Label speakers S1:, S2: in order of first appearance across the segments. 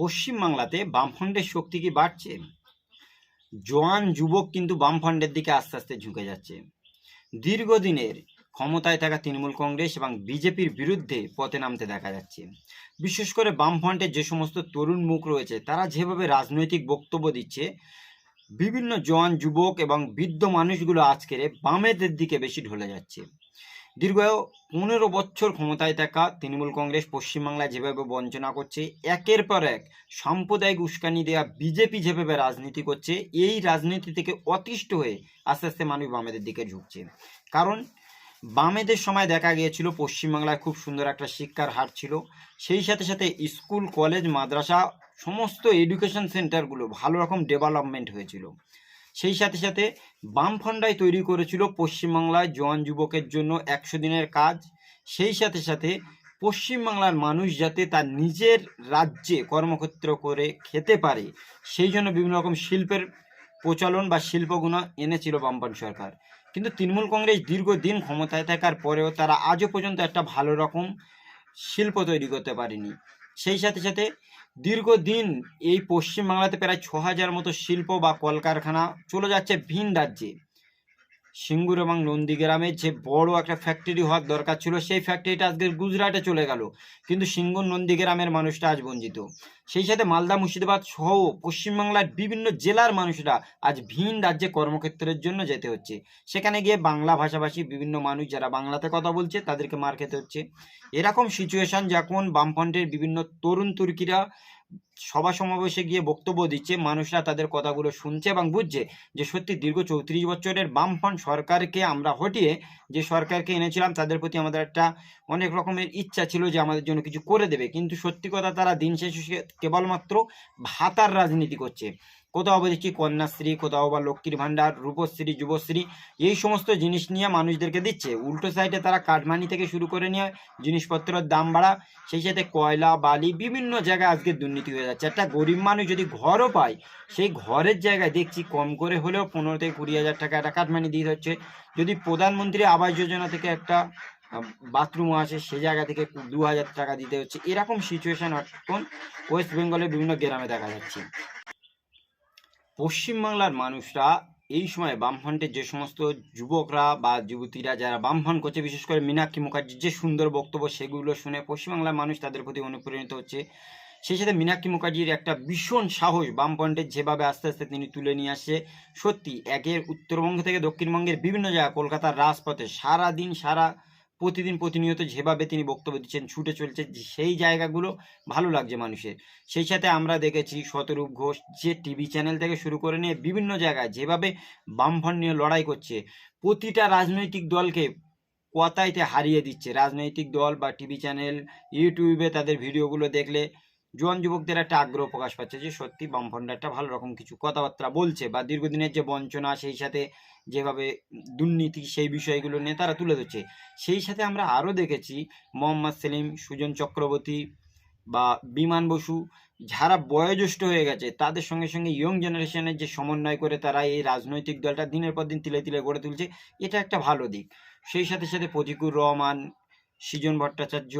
S1: পশ্চিমবাংলাতে বামফ্রন্টের শক্তি কি বাড়ছে? জোয়ান যুবক কিন্তু বামফ্রন্টের দিকে আস্তে আস্তে ঝুঁকে যাচ্ছে। দীর্ঘদিনের ক্ষমতায় থাকা তৃণমূল কংগ্রেস এবং বিজেপির বিরুদ্ধে পথে নামতে দেখা যাচ্ছে। বিশেষ করে বামফ্রন্টের যে সমস্ত তরুণ মুখ রয়েছে, তারা যেভাবে রাজনৈতিক বক্তব্য দিচ্ছে, বিভিন্ন জোয়ান যুবক এবং বৃদ্ধ মানুষগুলো আজকের বামেদের দিকে বেশি ঢলে যাচ্ছে। দীর্ঘ পনেরো বছর ক্ষমতায় থাকা তৃণমূল কংগ্রেস পশ্চিমবাংলায় যেভাবে বঞ্চনা করছে, একের পর এক সাম্প্রদায়িক উস্কানি দেওয়া বিজেপি যেভাবে রাজনীতি করছে, এই রাজনীতি থেকে অতিষ্ঠ হয়ে আস্তে আস্তে মানুষ বামেদের দিকে ঝুঁকছে। কারণ বামেদের সময় দেখা গিয়েছিল পশ্চিমবাংলায় খুব সুন্দর একটা শিক্ষার হার ছিল। সেই সাথে সাথে স্কুল, কলেজ, মাদ্রাসা, সমস্ত এডুকেশন সেন্টারগুলো ভালো রকম ডেভেলপমেন্ট হয়েছিল। সেই সাথে সাথে বামফ্রন্টাই তৈরি করেছিল পশ্চিমবাংলায় জওয়ান যুবকের জন্য একশো দিনের কাজ। সেই সাথে সাথে পশ্চিমবাংলার মানুষ যাতে তার নিজের রাজ্যে কর্মক্ষেত্র করে খেতে পারে, সেই জন্য বিভিন্ন রকম শিল্পের প্রচলন বা শিল্পগুণা এনেছিল বামপন সরকার। কিন্তু তৃণমূল কংগ্রেস দীর্ঘদিন ক্ষমতায় থাকার পরেও তারা আজও পর্যন্ত একটা ভালো রকম শিল্প তৈরি করতে পারেনি। সেই সাথে সাথে দীর্ঘদিন এই পশ্চিমবাংলাতে প্রায় ছ হাজার মতো শিল্প বা কলকারখানা চলে যাচ্ছে ভিন রাজ্যে। সিঙ্গুর এবং নন্দীগ্রামে যে বড় একটা ফ্যাক্টরি হওয়ার দরকার ছিল, সেই ফ্যাক্টরিটা আজকে গুজরাটে চলে গেল। কিন্তু সিঙ্গুর নন্দীগ্রামের মানুষটা আজ বঞ্চিত। সেই সাথে মালদা মুর্শিদাবাদ সহ পশ্চিমবাংলার বিভিন্ন জেলার মানুষরা আজ ভিন রাজ্যে কর্মক্ষেত্রের জন্য যেতে হচ্ছে। সেখানে গিয়ে বাংলা ভাষাভাষী বিভিন্ন মানুষ যারা বাংলাতে কথা বলছে, তাদেরকে মার খেতে হচ্ছে। এরকম সিচুয়েশন যখন বামফ্রন্টের বিভিন্ন তরুণ তুর্কিরা সভা সমাবেশে গিয়ে বক্তব্য দিচ্ছে, মানুষরা তাদের কথাগুলো শুনছে এবং বুঝছে যে সত্যি দীর্ঘ চৌত্রিশ বছরের বামফ্রন্ট সরকারকে আমরা হটিয়ে যে সরকারকে এনেছিলাম, তাদের প্রতি আমাদের একটা অনেক রকমের ইচ্ছা ছিল যে আমাদের জন্য কিছু করে দেবে। কিন্তু সত্যি কথা তারা দিন শেষে কেবলমাত্র ভাতার রাজনীতি করছে। কোথাও দেখছি কন্যাশ্রী, কোথাও বা লক্ষ্মীর ভাণ্ডার, রূপশ্রী, যুবশ্রী, এই সমস্ত জিনিস নিয়ে মানুষদেরকে দিচ্ছে। উল্টো সাইডে তারা কাঠমানি থেকে শুরু করে নিয়ে জিনিসপত্রের দাম বাড়া, সেই সাথে কয়লা, বালি, বিভিন্ন জায়গায় আজকে দুর্নীতি হয়ে যাচ্ছে। একটা গরিব মানুষ যদি ঘরও পায়, সেই ঘরের জায়গায় দেখছি কম করে হলেও পনেরো থেকে কুড়ি হাজার টাকা একটা কাঠমানি দিতে হচ্ছে। যদি প্রধানমন্ত্রী আবাস যোজনা থেকে একটা বাথরুম আছে সে জায়গা থেকে দু হাজার টাকা দিতে হচ্ছে। এরকম সিচুয়েশন এখন ওয়েস্ট বেঙ্গলের বিভিন্ন গ্রামে দেখা যাচ্ছে। পশ্চিমবাংলার মানুষরা এই সময় বামফ্রন্টের যে সমস্ত যুবকরা বা যুবতীরা যারা বামফ্রন্ট করছে, বিশেষ করে মীনাক্ষী মুখার্জির যে সুন্দর বক্তব্য সেগুলো শুনে পশ্চিমবাংলার মানুষ তাদের প্রতি অনুপ্রাণিত হচ্ছে। সেই সাথে মীনাক্ষী মুখার্জির একটা ভীষণ সাহস বামফ্রন্টের যেভাবে আস্তে আস্তে তিনি তুলে নিয়ে আসছে, সত্যি একের উত্তরবঙ্গ থেকে দক্ষিণবঙ্গের বিভিন্ন জায়গা কলকাতার রাজপথে সারা দিন সারা প্রতিদিন প্রতিনিয়ত যেভাবে তিনি বক্তব্য দিচ্ছেন, ছুটে চলছে সেই জায়গাগুলো ভালো লাগছে মানুষের। সেই সাথে আমরা দেখেছি শতরূপ ঘোষ যে টিভি চ্যানেল থেকে শুরু করে নিয়ে বিভিন্ন জায়গায় যেভাবে বামফ্রন্ট নিয়ে লড়াই করছে, প্রতিটা রাজনৈতিক দলকে কথাইতে হারিয়ে দিচ্ছে। রাজনৈতিক দল বা টিভি চ্যানেল, ইউটিউবে তাদের ভিডিওগুলো দেখলে জোয়ান যুবকদের একটা আগ্রহ প্রকাশ পাচ্ছে যে সত্যি বামফ্রন্ট একটা ভালো রকম কিছু কথাবার্তা বলছে বা দীর্ঘদিনের যে বঞ্চনা, সেই সাথে যেভাবে দুর্নীতি, সেই বিষয়গুলো নিয়ে তারা তুলে ধরছে। সেই সাথে আমরা আরও দেখেছি মোহাম্মদ সেলিম, সুজন চক্রবর্তী বা বিমান বসু, যারা বয়োজ্যেষ্ঠ হয়ে গেছে, তাদের সঙ্গে সঙ্গে ইয়ং জেনারেশনের যে সমন্বয় করে তারা এই রাজনৈতিক দলটা দিনের পর দিন তিলে তিলে গড়ে তুলছে, এটা একটা ভালো দিক। সেই সাথে সাথে প্রতিকুর রহমান, সৃজন ভট্টাচার্য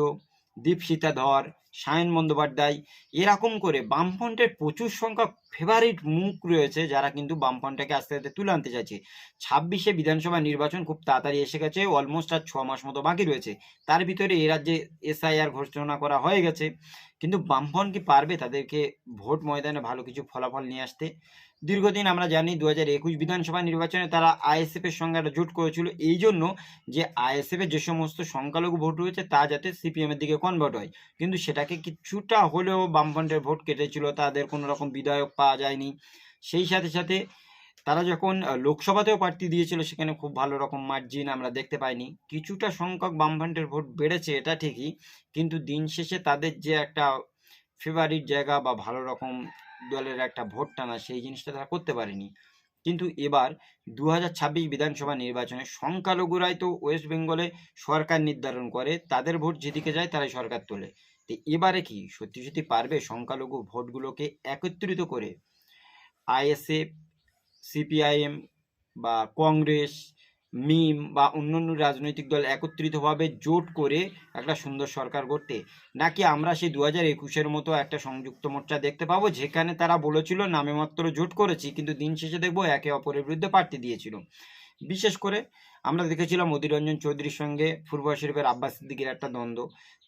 S1: দীপশিতা ধর, সায়ন বন্দ্যোপাধ্যায়, এরকম করে বামফ্রন্টের প্রচুর সংখ্যক ফেভারিট মুখ রয়েছে যারা কিন্তু বামফ্রন্টটাকে আস্তে আস্তে তুলে আনতে চাইছে। ছাব্বিশে বিধানসভা নির্বাচন খুব তাড়াতাড়ি এসে গেছে অলমোস্ট আর ছ মাস মতো বাকি রয়েছে। তার ভিতরে এ রাজ্যে এসআইআর ঘোষণা করা হয়ে গেছে। কিন্তু বামফ্রন্ট কি পারবে তাদেরকে ভোট ময়দানে ভালো কিছু ফলাফল নিয়ে আসতে? দীর্ঘদিন আমরা জানি দু হাজার একুশ বিধানসভা নির্বাচনে তারা আইএসএফ এর সঙ্গে একটা জোট করেছিল। এই জন্য যে আইএসএফ এর যে সমস্ত সংখ্যালঘু ভোট রয়েছে, তা যাতে সিপিএম এর দিকে কনভার্ট হয়। কিন্তু সেটাকে কিছুটা হলেও বামফ্রন্টের ভোট কেটেছিল, তাদের কোনো রকম বিধায়ক পাওয়া যায়নি। সেই সাথে সাথে তারা যখন লোকসভাতেও প্রার্থী দিয়েছিল, সেখানে খুব ভালো রকম মার্জিন আমরা দেখতে পাইনি। কিছুটা সংখ্যক বামফ্রন্টের ভোট বেড়েছে, এটা ঠিকই। কিন্তু দিন শেষে তাদের যে একটা ফেভারিট জায়গা বা ভালো রকম দলের একটা ভোট টানা সেই জিনিসটা তারা করতে পারেনি। কিন্তু এবার দু হাজার ছাব্বিশ বিধানসভা নির্বাচনে সংখ্যালঘুরাই তো ওয়েস্ট বেঙ্গলে সরকার নির্ধারণ করে, তাদের ভোট যেদিকে যায় তারাই সরকার তোলে। তো এবারে কি সত্যি সত্যি পারবে সংখ্যালঘু ভোটগুলোকে একত্রিত করে? আইএসএফ, সিপিআইএম বা কংগ্রেস মিম বা অন্যান্য রাজনৈতিক দল একত্রিতভাবে জোট করে একটা সুন্দর সরকার করতে নাকি আমরা সেই দু হাজার একুশের মতো একটা সংযুক্ত মোর্চা দেখতে পাবো, যেখানে তারা বলেছিল, নামে মাত্র জোট করেছি, কিন্তু দিন শেষে দেখব একে অপরের বিরুদ্ধে প্রার্থী দিয়েছিল। বিশেষ করে আমরা দেখেছিলাম অধীররঞ্জন চৌধুরীর সঙ্গে পূর্ব শরীফের আব্বাস সিদ্দিকির একটা দ্বন্দ্ব।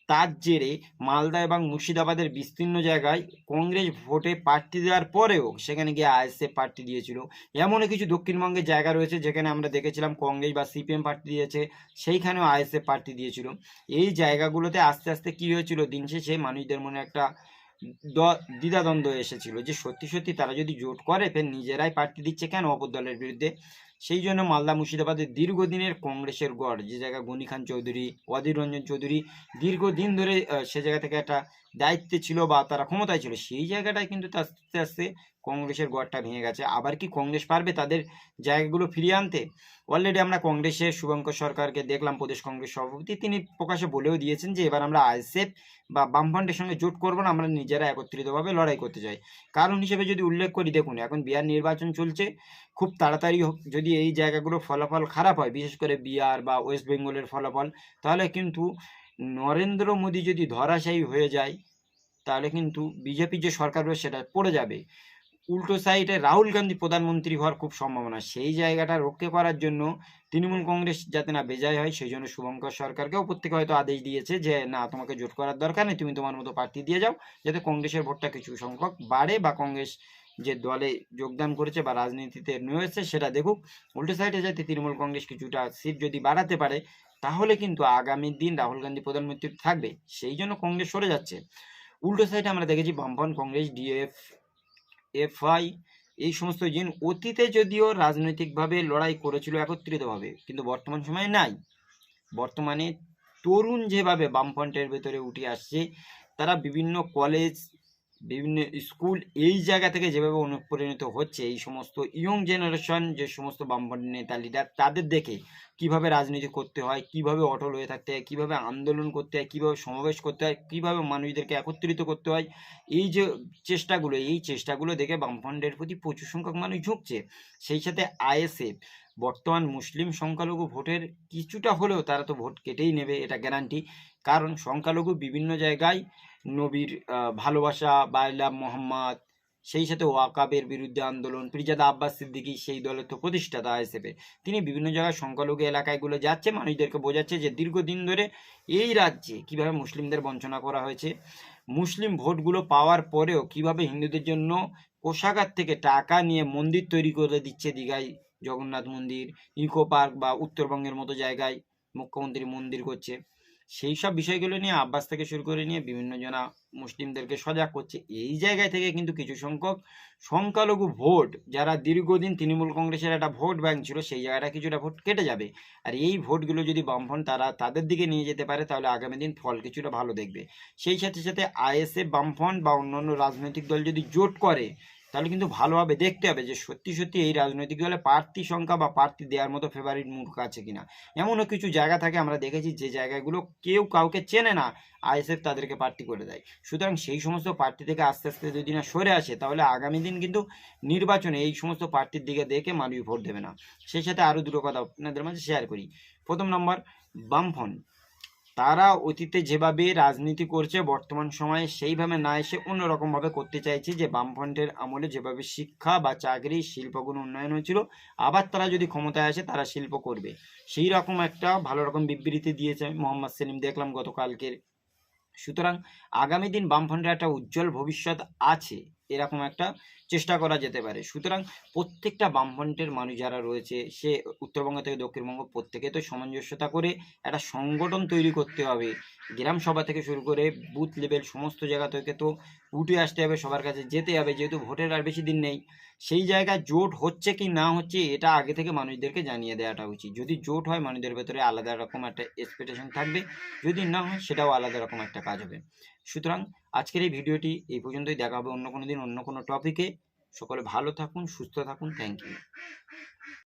S1: তার জেরে মালদা এবং মুর্শিদাবাদের বিস্তীর্ণ জায়গায় কংগ্রেস ভোটে প্রার্থী দেওয়ার পরেও সেখানে গিয়ে আইএসএ প্রার্থী দিয়েছিল। এমনও কিছু দক্ষিণবঙ্গের জায়গা রয়েছে যেখানে আমরা দেখেছিলাম কংগ্রেস বা সিপিএম প্রার্থী দিয়েছে, সেইখানেও আইএসএফ প্রার্থী দিয়েছিল। এই জায়গাগুলোতে আস্তে আস্তে কী হয়েছিল? দিন শেষে মানুষদের মনে একটা দ্বিধাদ্বন্দ্ব এসেছিল যে সত্যি সত্যি তারা যদি জোট করে, ফের নিজেরাই প্রার্থী দিচ্ছে কেন অপর দলের বিরুদ্ধে? সেই জন্য মালদা মুর্শিদাবাদের দীর্ঘদিনের কংগ্রেসের গড়। যে জায়গা গনি খান চৌধুরী, অধীর রঞ্জন চৌধুরী দীর্ঘদিন ধরে সে জায়গা থেকে একটা দায়িত্বে ছিল বা তারা ক্ষমতায় ছিল, সেই জায়গাটায় কিন্তু আস্তে আস্তে কংগ্রেসের গড়টা ভেঙে গেছে। আবার কি কংগ্রেস পারবে তাদের জায়গাগুলো ফিরিয়ে আনতে? অলরেডি আমরা কংগ্রেসের শুভঙ্কর সরকারকে দেখলাম, প্রদেশ কংগ্রেস সভাপতি। তিনি প্রকাশে বলেও দিয়েছেন যে, এবার আমরা আইএসএফ বা বামফ্রন্টের সঙ্গে জোট করব না, আমরা নিজেরা একত্রিতভাবে লড়াই করতে চাই। কারণ হিসেবে যদি উল্লেখ করি, দেখুন, এখন বিহার নির্বাচন চলছে, খুব তাড়াতাড়ি যদি এই জায়গাগুলো ফলাফল খারাপ হয়, বিশেষ করে বিহার বা ওয়েস্ট বেঙ্গলের ফলাফল, তাহলে কিন্তু নরেন্দ্র মোদী যদি ধরাশায়ী হয়ে যায়, তাহলে কিন্তু বিজেপি যে সরকার রয়েছে সেটা পড়ে যাবে। উল্টো সাইডে রাহুল গান্ধী প্রধানমন্ত্রী হওয়ার খুব সম্ভাবনা। সেই জায়গাটা রক্ষে করার জন্য তৃণমূল কংগ্রেস যাতে না বেজায় হয়, সেই জন্য শুভঙ্কর সরকারকে উপর থেকে হয়তো আদেশ দিয়েছে যে, না, তোমাকে জোট করার দরকার নেই, তুমি তোমার মতো প্রার্থী দিয়ে যাও, যাতে কংগ্রেসের ভোটটা কিছু সংখ্যক বাড়ে বা কংগ্রেস যে দলে যোগদান করেছে বা রাজনীতিতে নিয়েছে সেটা দেখুক। উল্টো সাইডে যাতে তৃণমূল কংগ্রেস কিছুটা সিট যদি বাড়াতে পারে তাহলে কিন্তু আগামী দিন রাহুল গান্ধী প্রধানমন্ত্রী থাকবে, সেই জন্য কংগ্রেস সরে যাচ্ছে। উল্টো সাইডে আমরা দেখেছি বামফ্রন্ট কংগ্রেস ডিএফ এফআই এই সমস্ত জিন অতীতে যদিও রাজনৈতিকভাবে লড়াই করেছিল একত্রিতভাবে, কিন্তু বর্তমান সময়ে নাই। বর্তমানে তরুণ যেভাবে বামফ্রন্টের ভেতরে উঠে আসছে, তারা বিভিন্ন কলেজ বিভিন্ন স্কুল এই জায়গা থেকে যেভাবে অনুপ্রাণিত হচ্ছে, এই সমস্ত ইয়ং জেনারেশন, যে সমস্ত বামফ্রন্ট নেতা, লিডার, তাদের দেখে কীভাবে রাজনীতি করতে হয়, কীভাবে অটল হয়ে থাকতে হয়, কীভাবে আন্দোলন করতে হয়, কীভাবে সমাবেশ করতে হয়, কীভাবে মানুষদেরকে একত্রিত করতে হয়, এই যে চেষ্টাগুলো, এই চেষ্টাগুলো দেখে বামফ্রন্টের প্রতি প্রচুর সংখ্যক মানুষ ঝুঁকছে। সেই সাথে আইএসএফ, বর্তমান মুসলিম সংখ্যালঘু ভোটের কিছুটা হলেও তারা তো ভোট কেটেই নেবে, এটা গ্যারান্টি কারণ সংখ্যালঘু বিভিন্ন জায়গায় নবীর ভালোবাসা, বাইলা মোহাম্মদ, সেই সাথে ওয়াকাবের বিরুদ্ধে আন্দোলন, পিরজাদা আব্বাস সিদ্দিকী সেই দলের তো প্রতিষ্ঠাতা হিসেবে। তিনি বিভিন্ন জায়গায় সংখ্যালঘু এলাকায়গুলো যাচ্ছে, মানুষদেরকে বোঝাচ্ছে যে দীর্ঘদিন ধরে এই রাজ্যে কীভাবে মুসলিমদের বঞ্চনা করা হয়েছে, মুসলিম ভোটগুলো পাওয়ার পরেও কীভাবে হিন্দুদের জন্য কোষাগার থেকে টাকা নিয়ে মন্দির তৈরি করে দিচ্ছে দীঘায় জগন্নাথ মন্দির, ইকো পার্ক বা উত্তরবঙ্গের মতো জায়গায় মুখ্যমন্ত্রী মন্দির করছে। সেই সব বিষয়গুলো নিয়ে আব্বাস থেকে শুরু করে নিয়ে বিভিন্ন জনা মুসলিমদেরকে সজাগ করছে। এই জায়গায় থেকে কিন্তু কিছু সংখ্যক সংখ্যালঘু ভোট, যারা দীর্ঘদিন তৃণমূল কংগ্রেসের একটা ভোট ব্যাংক ছিল, সেই জায়গাটা কিছুটা ভোট কেটে যাবে। আর এই ভোটগুলো যদি বামফ্রন্ট তারা তাদের দিকে নিয়ে যেতে পারে, তাহলে আগামী দিন ফল কিছুটা ভালো দেখবে। সেই সাথে সাথে আইএসএ বামফ্রন্ট বা অন্যান্য রাজনৈতিক দল যদি জোট করে তাহলে কিন্তু ভালোভাবে দেখতে হবে যে সত্যি সত্যি এই রাজনৈতিক দলে প্রার্থী সংখ্যা বা প্রার্থী দেওয়ার মতো ফেভারিট মুখ আছে কিনা। এমনও কিছু জায়গা থাকে, আমরা দেখেছি যে জায়গাগুলো কেউ কাউকে চেনে না, আইএসএফ তাদেরকে প্রার্থী করে দেয়। সুতরাং সেই সমস্ত প্রার্থী থেকে আস্তে আস্তে যদি না সরে আসে, তাহলে আগামী দিন কিন্তু নির্বাচনে এই সমস্ত প্রার্থীর দিকে দেখে মানুষ ভোট দেবে না। সেই সাথে আরও দুটো কথা আপনাদের মাঝে শেয়ার করি। প্রথম নম্বর, বামফ্রন্ট। তারা অতীতে যেভাবে রাজনীতি করছে, বর্তমান সময়ে সেইভাবে না এসে অন্যরকমভাবে করতে চাইছে যে, বামফ্রন্টের আমলে যেভাবে শিক্ষা বা চাকরি শিল্পগুলো উন্নয়ন হয়েছিল, আবার তারা যদি ক্ষমতায় আসে তারা শিল্প করবে। সেই রকম একটা ভালো রকম বিবৃতি দিয়েছে মোহাম্মদ সেলিম, দেখলাম গতকালকের। সুতরাং আগামী দিন বামফ্রন্টের একটা উজ্জ্বল ভবিষ্যৎ আছে। এরকম একটা চেষ্টা করা যেতে পারে। সুতরাং প্রত্যেকটা বামফ্রন্টের মানুষ যারা রয়েছে, সে উত্তরবঙ্গ থেকে দক্ষিণবঙ্গ প্রত্যেকে তো সামঞ্জস্যতা করে একটা সংগঠন তৈরি করতে হবে। গ্রাম সভা থেকে শুরু করে বুথ লেভেল সমস্ত জায়গা থেকে তো উঠে আসতে হবে, সবার কাছে যেতে হবে, যেহেতু ভোটের আর বেশি দিন নেই। সেই জায়গায় জোট হচ্ছে কি না হচ্ছে এটা আগে থেকে মানুষদেরকে জানিয়ে দেওয়াটা উচিত। যদি জোট হয়, মানুষদের ভেতরে আলাদা রকম একটা এক্সপেকটেশন থাকবে, যদি না হয়, সেটাও আলাদা রকম একটা কাজ হবে। সুতরাং আজকের এই ভিডিওটি এই পর্যন্তই। দেখা হবে অন্য কোনো দিন অন্য কোনো টপিকে সকলে ভালো থাকুন, সুস্থ থাকুন। Thank you